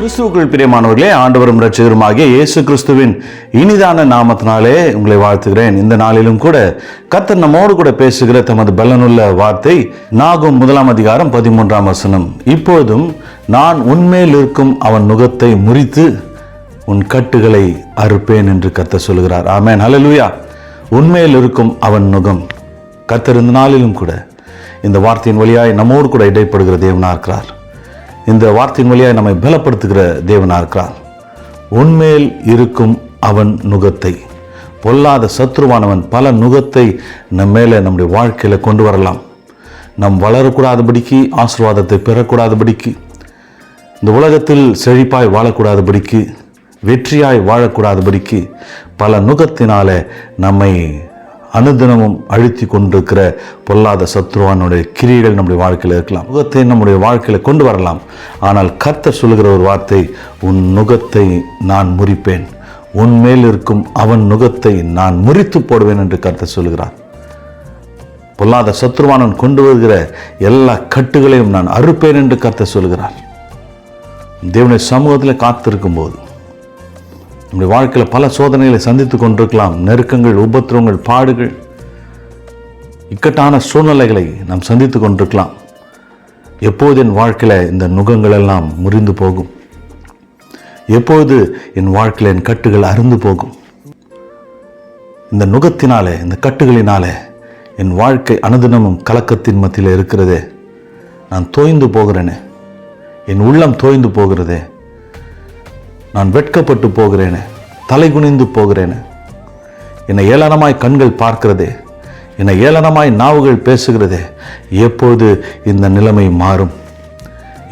கிறிஸ்துவுக்குள் பிரியமானவர்களே ஆண்டவரும் ரட்சகருமாகிய இயேசு கிறிஸ்துவின் இனிதான நாமத்தினாலே உங்களை வாழ்த்துகிறேன். இந்த நாளிலும் கூட கத்தர் நம்மோடு கூட பேசுகிற தமது பலனுள்ள வார்த்தை நாகும் முதலாம் அதிகாரம் பதிமூன்றாம் வசனம். இப்போதும் நான் உண்மையில் இருக்கும் அவன் நுகத்தை முறித்து உன் கட்டுகளை அறுப்பேன் என்று கத்த சொல்கிறார் ஆமேன். ஹalleluya. உண்மையில் இருக்கும் அவன் நுகம். கத்தர் இந்த நாளிலும் கூட இந்த வார்த்தையின் வழியாய் நம்மோடு கூட இடைப்படுகிற தேவனாக இருக்கிறார். இந்த வார்த்தையின் வழியாக நம்மை பலப்படுத்துகிற தேவனாக இருக்கிறார். உண்மையில் இருக்கும் அவன் நுகத்தை பொல்லாத சத்ருவானவன் பல நுகத்தை நம் மேலே நம்முடைய வாழ்க்கையில் கொண்டு வரலாம். நம் வளரக்கூடாதபடிக்கு ஆசீர்வாதத்தை பெறக்கூடாதபடிக்கு இந்த உலகத்தில் செழிப்பாய் வாழக்கூடாதபடிக்கு வெற்றியாய் வாழக்கூடாதபடிக்கு பல நுகத்தினால நம்மை அனுதினமும் அழுத்தி கொண்டிருக்கிற பொல்லாத சத்ருவானுடைய கிரியைகள் நம்முடைய வாழ்க்கையில் இருக்கலாம். முகத்தை நம்முடைய வாழ்க்கையில் கொண்டு வரலாம். ஆனால் கர்த்தர் சொல்லுகிற ஒரு வார்த்தை உன் நுகத்தை நான் முறிப்பேன். உன் மேல் இருக்கும் அவன் நுகத்தை நான் முறித்து போடுவேன் என்று கர்த்தர் சொல்கிறார் பொல்லாத சத்ருவானன் கொண்டு வருகிற எல்லா கட்டுகளையும் நான் அறுப்பேன் என்று கர்த்தர் சொல்கிறார் தேவனுடைய சமூகத்தில் காத்திருக்கும் போது நம்முடைய வாழ்க்கையில் பல சோதனைகளை சந்தித்து கொண்டிருக்கலாம். நெருக்கங்கள் உபத்திரவங்கள் பாடுகள். இக்கட்டான சூழ்நிலைகளை நாம் சந்தித்து கொண்டிருக்கலாம். எப்போது என் வாழ்க்கையில் இந்த நுகங்கள் எல்லாம் முறிந்து போகும்? எப்போது என் வாழ்க்கையில் என் கட்டுகள் அருந்து போகும்? இந்த நுகத்தினாலே இந்த கட்டுகளினாலே என் வாழ்க்கை அனுதினமும் கலக்கத்தின் மத்தியில் இருக்கிறதே. நான் தோய்ந்து போகிறேனே. என் உள்ளம் தோய்ந்து போகிறதே. நான் வெட்கப்பட்டு போகிறேனே தலை குனிந்து போகிறேனே. என்னை ஏளனமாய் கண்கள் பார்க்கிறதே என்னை ஏளனமாய் நாவுகள் பேசுகிறதே எப்போது இந்த நிலைமை மாறும்?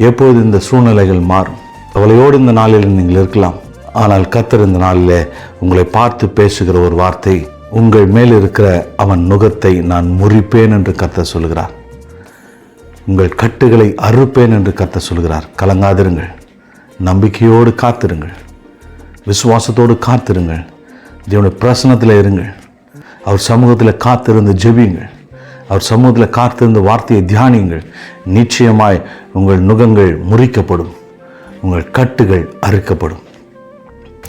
எப்போது இந்த சூழ்நிலைகள் மாறும்? கவலையோடு இந்த நாளில் நீங்கள் இருக்கலாம். ஆனால் கத்தர் இந்த நாளிலே உங்களை பார்த்து பேசுகிற ஒரு வார்த்தை உங்கள் மேல் இருக்கிற அவன் நுகத்தை நான் முறிப்பேன் என்று கத்த சொல்கிறார். உங்கள் கட்டுகளை அறுப்பேன் என்று கத்த சொல்கிறார். கலங்காதிருங்கள். நம்பிக்கையோடு காத்திருங்கள். விசுவாசத்தோடு காத்திருங்கள். தேவனுடைய பிரசனத்தில் இருங்கள். அவர் சமூகத்தில் காத்திருந்து ஜெபியுங்கள். அவர் சமூகத்தில் காத்திருந்து வார்த்தையை தியானியுங்கள். நிச்சயமாய் உங்கள் நுகங்கள் முறிக்கப்படும். உங்கள் கட்டுகள் அறுக்கப்படும்.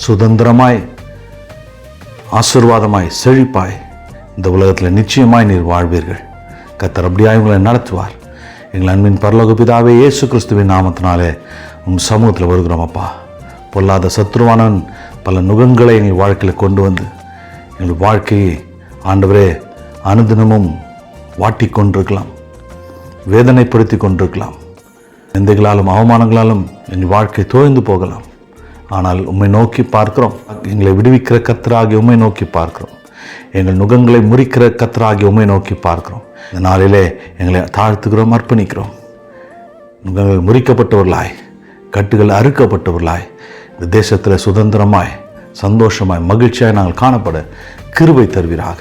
சுதந்திரமாய் ஆசிர்வாதமாய் செழிப்பாய் இந்த உலகத்தில் நிச்சயமாய் நீர் வாழ்வீர்கள். கத்தர் அப்படியாய் உங்களை நடத்துவார். எங்கள் அன்பின் பரலோக பிதாவே இயேசு கிறிஸ்துவின் நாமத்தினாலே உன் சமூகத்தில் வருகிறோம் அப்பா. பொல்லாத சத்ருவானன் பல நுகங்களை எங்கள் வாழ்க்கையில் கொண்டு வந்து எங்கள் வாழ்க்கையை ஆண்டவரே அனுதினமும் வாட்டி கொண்டிருக்கலாம் வேதனைப்படுத்தி கொண்டிருக்கலாம். நிந்தைகளாலும் அவமானங்களாலும் எங்கள் வாழ்க்கை தோய்ந்து போகலாம். ஆனால் உம்மை நோக்கி பார்க்கிறோம். எங்களை விடுவிக்கிற கத்தராகி உம்மை நோக்கி பார்க்கிறோம். எங்கள் நுகங்களை முறிக்கிற கத்தராகி உம்மை நோக்கி பார்க்கிறோம். இந்த நாளிலே எங்களை தாழ்த்துக்கிறோம் அர்ப்பணிக்கிறோம். நுகங்கள் முறிக்கப்பட்டவர்களாய். கட்டுகள் அறுக்கப்பட்டவர்களாய் இந்த தேசத்தில் சுதந்திரமாய் சந்தோஷமாய் மகிழ்ச்சியாய் நாங்கள் காணப்பட கிருபை தருவீராக.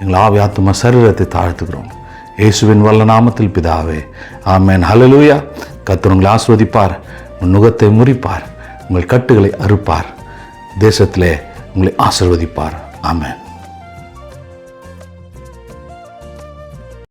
எங்கள் ஆவி ஆத்மா சரீரத்தை தாழ்த்துக்கிறோம் இயேசுவின் வல்ல நாமத்தில் பிதாவே ஆமேன். ஹலலூயா கர்த்தர் உங்களை ஆஸ்வதிப்பார் உன் நுகத்தை முறிப்பார் உங்கள் கட்டுகளை அறுப்பார். தேசத்திலே உங்களை ஆசிர்வதிப்பார். ஆமேன்.